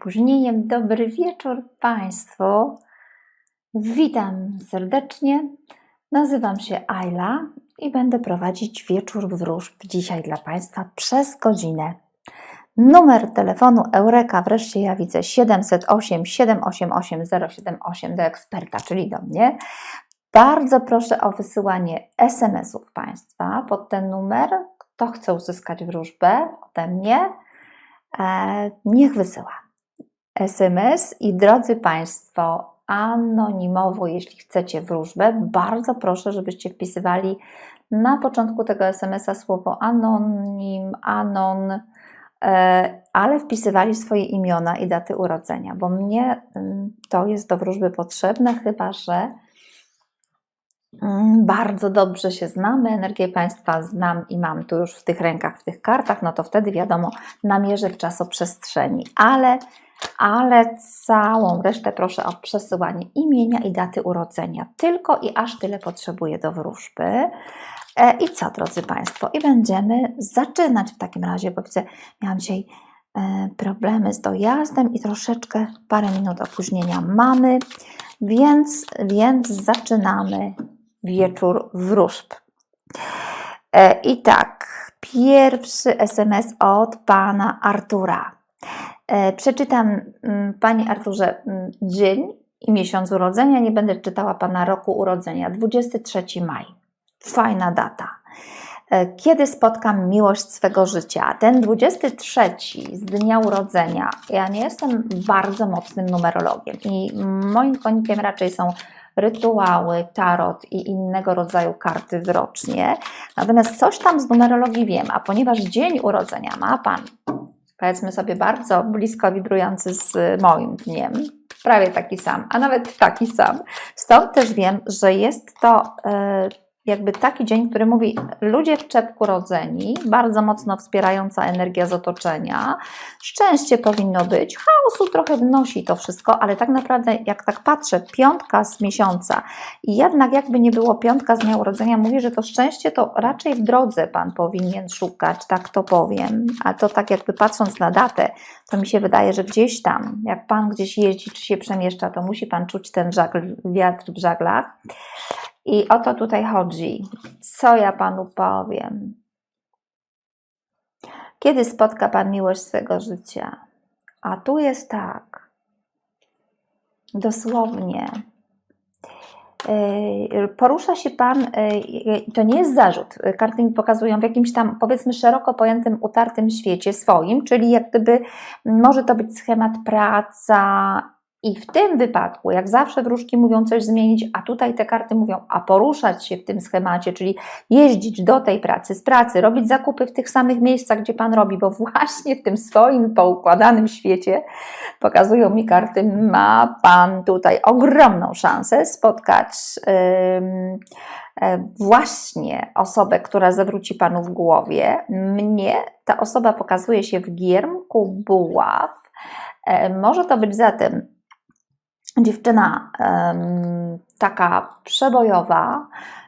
opóźnieniem. Dobry wieczór Państwu. Witam serdecznie. Nazywam się Ayla i będę prowadzić wieczór wróżb dzisiaj dla Państwa przez godzinę. Numer telefonu Eureka, wreszcie ja widzę 708 788 078 do eksperta, czyli do mnie. Bardzo proszę o wysyłanie SMS-ów Państwa pod ten numer. Kto chce uzyskać wróżbę ode mnie, e, niech wysyła SMS. I drodzy Państwo, anonimowo, jeśli chcecie wróżbę, bardzo proszę, żebyście wpisywali na początku tego SMS-a słowo anonim, anon, e, ale wpisywali swoje imiona i daty urodzenia, bo mnie mm, to jest do wróżby potrzebne, chyba że Mm, Bardzo dobrze się znamy, energię Państwa znam i mam tu już w tych rękach, w tych kartach, no to wtedy wiadomo, namierzę w czasoprzestrzeni, ale, ale całą resztę proszę o przesyłanie imienia i daty urodzenia. Tylko i aż tyle potrzebuję do wróżby. E, I co, drodzy Państwo? I będziemy zaczynać w takim razie, bo widzę, miałam dzisiaj e, problemy z dojazdem i troszeczkę parę minut opóźnienia mamy, więc, więc zaczynamy wieczór wróżb. E, I tak, pierwszy SMS od pana Artura. E, Przeczytam mm, Panie Arturze mm, dzień i miesiąc urodzenia. Nie będę czytała Pana roku urodzenia. 23 maj. Fajna data. E, Kiedy spotkam miłość swego życia? Ten 23 z dnia urodzenia. Ja nie jestem bardzo mocnym numerologiem i moim konikiem raczej są rytuały, tarot i innego rodzaju karty wyrocznie. Natomiast coś tam z numerologii wiem, a ponieważ dzień urodzenia ma Pan, powiedzmy sobie, bardzo blisko wibrujący z moim dniem, prawie taki sam, a nawet taki sam, stąd też wiem, że jest to e, jakby taki dzień, który mówi ludzie w czepku rodzeni, bardzo mocno wspierająca energia z otoczenia, szczęście powinno być, chaosu trochę wnosi to wszystko, ale tak naprawdę jak tak patrzę, piątka z miesiąca i jednak jakby nie było piątka z dnia urodzenia, mówi, że to szczęście to raczej w drodze Pan powinien szukać, tak to powiem, a to tak jakby patrząc na datę, to mi się wydaje, że gdzieś tam, jak Pan gdzieś jeździ czy się przemieszcza, to musi Pan czuć ten żagl, wiatr w żaglach. I o to tutaj chodzi. Co ja Panu powiem? Kiedy spotka Pan miłość swego życia? A tu jest tak. Dosłownie. Yy, Porusza się Pan, yy, to nie jest zarzut, karty mi pokazują w jakimś tam powiedzmy szeroko pojętym, utartym świecie swoim, czyli jak gdyby może to być schemat praca, i w tym wypadku, jak zawsze wróżki mówią coś zmienić, a tutaj te karty mówią, a poruszać się w tym schemacie, czyli jeździć do tej pracy, z pracy, robić zakupy w tych samych miejscach, gdzie Pan robi, bo właśnie w tym swoim poukładanym świecie, pokazują mi karty, ma Pan tutaj ogromną szansę spotkać e, właśnie osobę, która zawróci Panu w głowie. Mnie ta osoba pokazuje się w giermku buław. E, Może to być zatem dziewczyna taka przebojowa,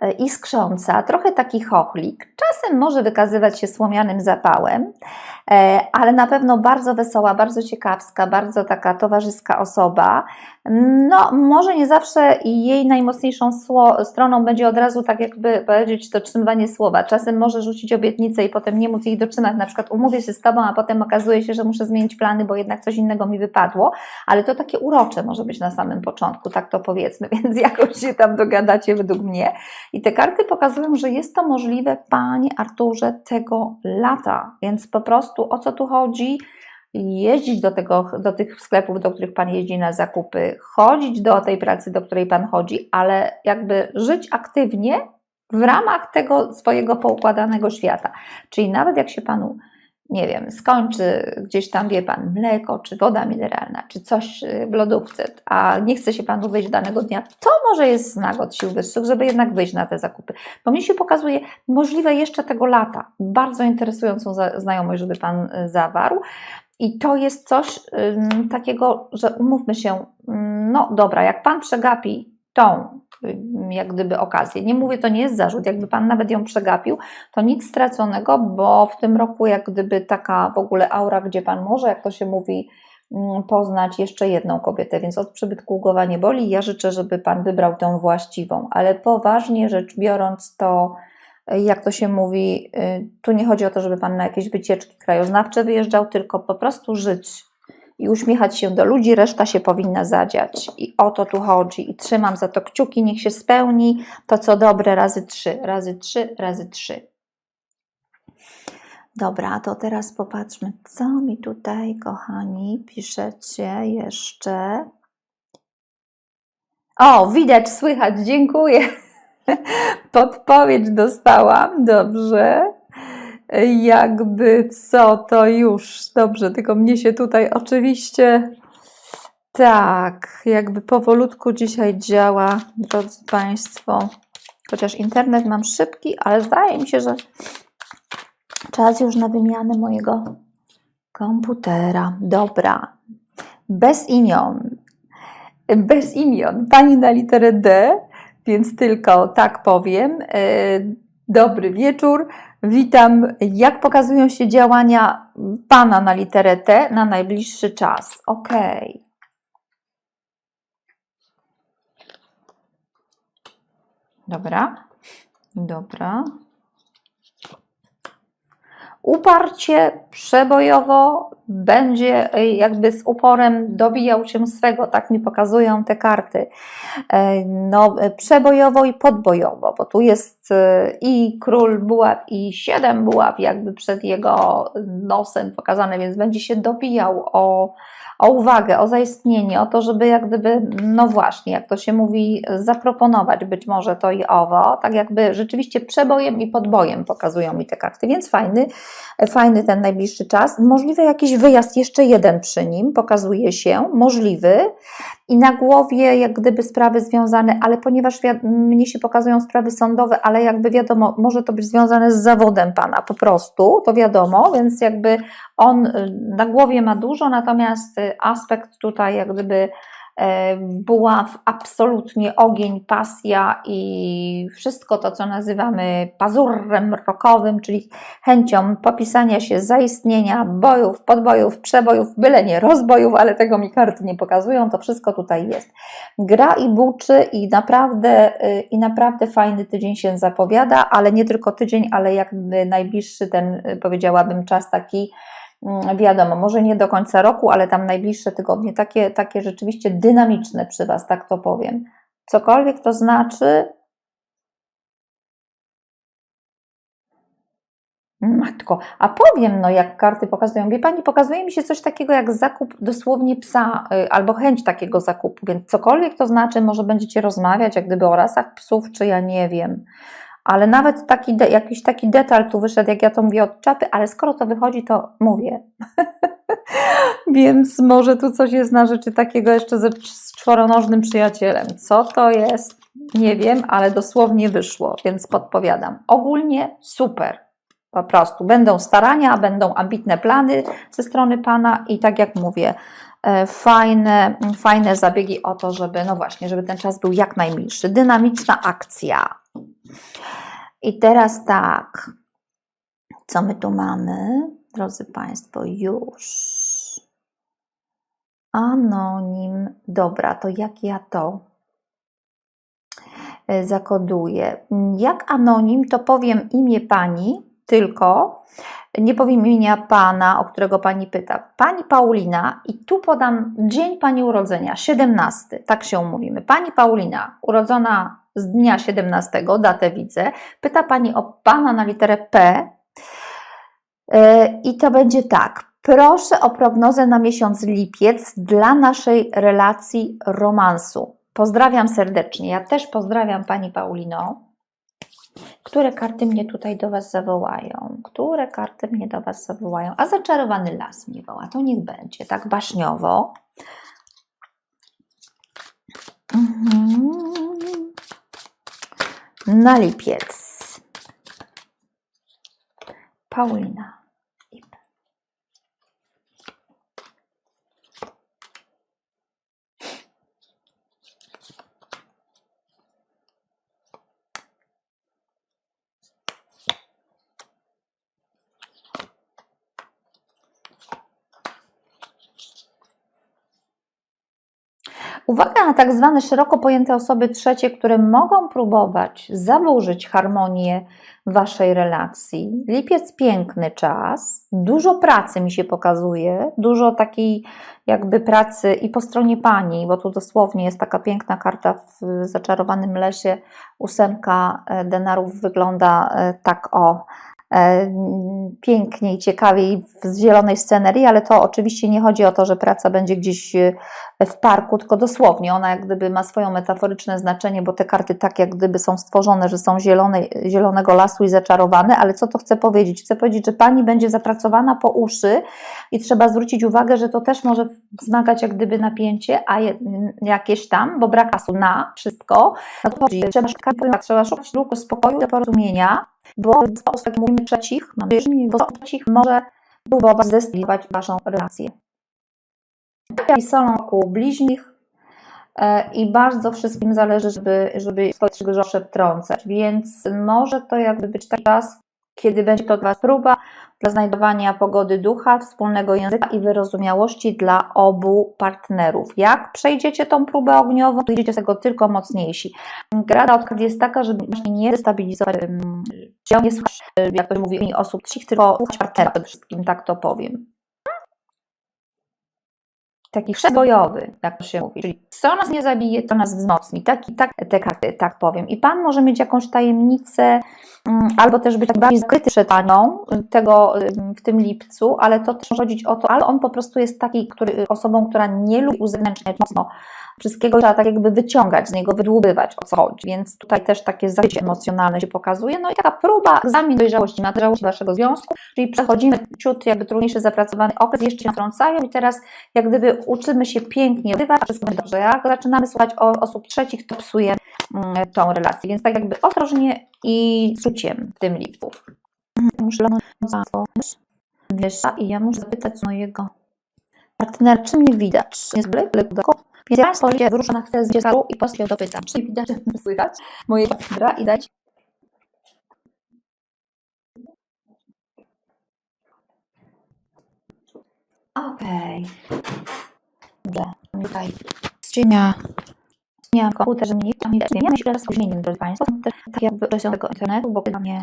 e, iskrząca, trochę taki chochlik, czasem może wykazywać się słomianym zapałem, ale na pewno bardzo wesoła, bardzo ciekawska, bardzo taka towarzyska osoba. No, może nie zawsze jej najmocniejszą stroną będzie od razu tak jakby powiedzieć dotrzymywanie słowa. Czasem może rzucić obietnicę i potem nie móc jej dotrzymać, na przykład umówię się z Tobą, a potem okazuje się, że muszę zmienić plany, bo jednak coś innego mi wypadło, ale to takie urocze może być na samym początku, tak to powiedzmy, więc jakoś się tam dogadacie według mnie. I te karty pokazują, że jest to możliwe, Panie Arturze, tego lata, więc po prostu o co tu chodzi? Jeździć do, tego, do tych sklepów, do których Pan jeździ na zakupy, chodzić do tej pracy, do której Pan chodzi, ale jakby żyć aktywnie w ramach tego swojego poukładanego świata. Czyli nawet jak się Panu nie wiem, skończy gdzieś tam, wie Pan, mleko, czy woda mineralna, czy coś y, w lodówce, a nie chce się Panu wyjść danego dnia, to może jest znak od sił wyższych, żeby jednak wyjść na te zakupy. Bo mnie się pokazuje możliwe jeszcze tego lata. Bardzo interesującą znajomość, żeby Pan y, zawarł. I to jest coś takiego, że umówmy się, no dobra, jak Pan przegapi tą jak gdyby okazję, nie mówię, to nie jest zarzut, jakby Pan nawet ją przegapił, to nic straconego, bo w tym roku jak gdyby taka w ogóle aura, gdzie Pan może, jak to się mówi, mm, poznać jeszcze jedną kobietę, więc od przybytku głowa nie boli. Ja życzę, żeby Pan wybrał tą właściwą, ale poważnie rzecz biorąc, to y, jak to się mówi, y, tu nie chodzi o to, żeby Pan na jakieś wycieczki krajoznawcze wyjeżdżał, tylko po prostu żyć i uśmiechać się do ludzi, reszta się powinna zadziać. I o to tu chodzi. I trzymam za to kciuki, niech się spełni to, co dobre, razy trzy, razy trzy, razy trzy. Dobra, to teraz popatrzmy, co mi tutaj, kochani, piszecie jeszcze. O, widać, słychać, dziękuję. Podpowiedź dostałam, dobrze. Jakby co, to już dobrze, tylko mnie się tutaj oczywiście tak, jakby powolutku dzisiaj działa, drodzy Państwo. Chociaż internet mam szybki, ale zdaje mi się, że czas już na wymianę mojego komputera. Dobra, bez imion. Bez imion. Pani na literę D, więc tylko tak powiem. Yy, Dobry wieczór. Witam. Jak pokazują się działania Pana na literę T na najbliższy czas? Ok. Dobra. Dobra. Uparcie, przebojowo będzie y, jakby z uporem dobijał się swego, tak mi pokazują te karty. E, No, przebojowo i podbojowo, bo tu jest y, i król buław, i siedem buław jakby przed jego nosem pokazane, więc będzie się dobijał o, o uwagę, o zaistnienie, o to, żeby jak gdyby, no właśnie, jak to się mówi, zaproponować być może to i owo, tak jakby rzeczywiście przebojem i podbojem pokazują mi te karty, więc fajny, fajny ten najbliższy czas. Możliwy jakiś wyjazd, jeszcze jeden przy nim pokazuje się, możliwy i na głowie jak gdyby sprawy związane, ale ponieważ mnie się pokazują sprawy sądowe, ale jakby wiadomo, może to być związane z zawodem Pana po prostu, to wiadomo, więc jakby on y, na głowie ma dużo, natomiast y, aspekt tutaj jak gdyby e, buław, absolutnie ogień, pasja i wszystko to, co nazywamy pazurem rokowym, czyli chęcią popisania się, zaistnienia, bojów, podbojów, przebojów, byle nie rozbojów, ale tego mi karty nie pokazują, to wszystko tutaj jest. Gra i buczy i naprawdę, y, i naprawdę fajny tydzień się zapowiada, ale nie tylko tydzień, ale jakby najbliższy ten, y, powiedziałabym, czas taki, wiadomo, może nie do końca roku, ale tam najbliższe tygodnie, takie, takie rzeczywiście dynamiczne przy Was, tak to powiem. Cokolwiek to znaczy, Matko, a powiem, no jak karty pokazują, wie Pani, pokazuje mi się coś takiego jak zakup dosłownie psa y, albo chęć takiego zakupu, więc cokolwiek to znaczy, może będziecie rozmawiać jak gdyby o rasach psów, czy ja nie wiem, ale nawet taki, jakiś taki detal tu wyszedł, jak ja to mówię od czapy, ale skoro to wychodzi, to mówię. więc może tu coś jest na rzeczy takiego jeszcze ze z czworonożnym przyjacielem. Co to jest? Nie wiem, ale dosłownie wyszło, więc podpowiadam. Ogólnie super. Po prostu będą starania, będą ambitne plany ze strony Pana i tak jak mówię, e, fajne, fajne zabiegi o to, żeby, no właśnie, żeby ten czas był jak najmilszy. Dynamiczna akcja. I teraz tak, co my tu mamy, drodzy Państwo, już. Anonim. Dobra, to jak ja to e, zakoduję? Jak anonim, to powiem imię Pani, tylko nie powiem imienia pana, o którego pani pyta. Pani Paulina, i tu podam dzień pani urodzenia, 17, tak się umówimy. Pani Paulina, urodzona z dnia 17, datę widzę, pyta pani o pana na literę P. Yy, I to będzie tak. Proszę o prognozę na miesiąc lipiec dla naszej relacji romansu. Pozdrawiam serdecznie. Ja też pozdrawiam pani Paulino. Które karty mnie tutaj do Was zawołają? Które karty mnie do Was zawołają? A zaczarowany las mnie woła, to niech będzie, tak baśniowo. Mhm. Na lipiec. Paulina. Uwaga na tak zwane szeroko pojęte osoby trzecie, które mogą próbować zaburzyć harmonię waszej relacji. Lipiec piękny czas, dużo pracy mi się pokazuje, dużo takiej jakby pracy i po stronie pani, bo tu dosłownie jest taka piękna karta w zaczarowanym lesie. Ósemka denarów wygląda e, tak o pięknie i ciekawie w zielonej scenerii, ale to oczywiście nie chodzi o to, że praca będzie gdzieś e, w parku, tylko dosłownie. Ona jak gdyby ma swoje metaforyczne znaczenie, bo te karty tak jak gdyby są stworzone, że są zielone, zielonego lasu i zaczarowane, ale co to chcę powiedzieć? Chcę powiedzieć, że pani będzie zapracowana po uszy i trzeba zwrócić uwagę, że to też może wzmagać jak gdyby napięcie, a jakieś tam, bo brak czasu na wszystko, no to chodzi, trzeba szukać, trzeba szukać dróg spokoju porozumienia, bo osób, jak mówimy trzecich, mam wierzyć, bo trzecich może próbować zdestabilizować waszą relację. I są wokół bliźnich e, i bardzo wszystkim zależy, żeby, żeby swoje trzy grzosze wtrącać, więc może to jakby być taki czas, kiedy będzie to dla Was próba dla znajdowania pogody ducha, wspólnego języka i wyrozumiałości dla obu partnerów. Jak przejdziecie tą próbę ogniową, to idziecie z tego tylko mocniejsi. Rada od jest taka, żeby właśnie nie destabilizować, um, nie słuchać, e, jak to mówi, osób trzech, tylko słuchać partnera przede wszystkim, tak to powiem taki chrzest bojowy, jak to się mówi, czyli co nas nie zabije, to nas wzmocni. Tak, tak te karty, tak powiem. I Pan może mieć jakąś tajemnicę, mm, albo też być tak bardziej zakryty przed Panią tego w tym lipcu, ale to też może chodzić o to, ale on po prostu jest taki który, osobą, która nie lubi uzewnętrzniać mocno wszystkiego, trzeba tak jakby wyciągać z niego, wydłubywać o co chodzi, więc tutaj też takie zażycie emocjonalne się pokazuje, no i taka próba, egzamin dojrzałości, na dojrzałość Waszego związku, czyli przechodzimy ciut jakby trudniejszy zapracowany okres, jeszcze natrącają i teraz jak gdyby uczymy się pięknie odbywać, wszystko będzie dobrze. Jak zaczynamy słuchać o osób trzecich, to psuje mm, tą relację, więc tak jakby ostrożnie i z czuciem w tym. Muszę wiesz, i ja muszę zapytać mojego partnera, czy mnie widać? Jest lekko więc ja pozwolicie, wyruszę na chwilę z dziecka i potem dopytam, czy widać, że słychać mojego partnera i dać Okej. Dobrze. Tutaj z cienia miałam komputer, że mnie nie widać. Ja myślę, że z spóźnieniem, drodzy Państwo. Takie jakby tego internetu, bo dla mnie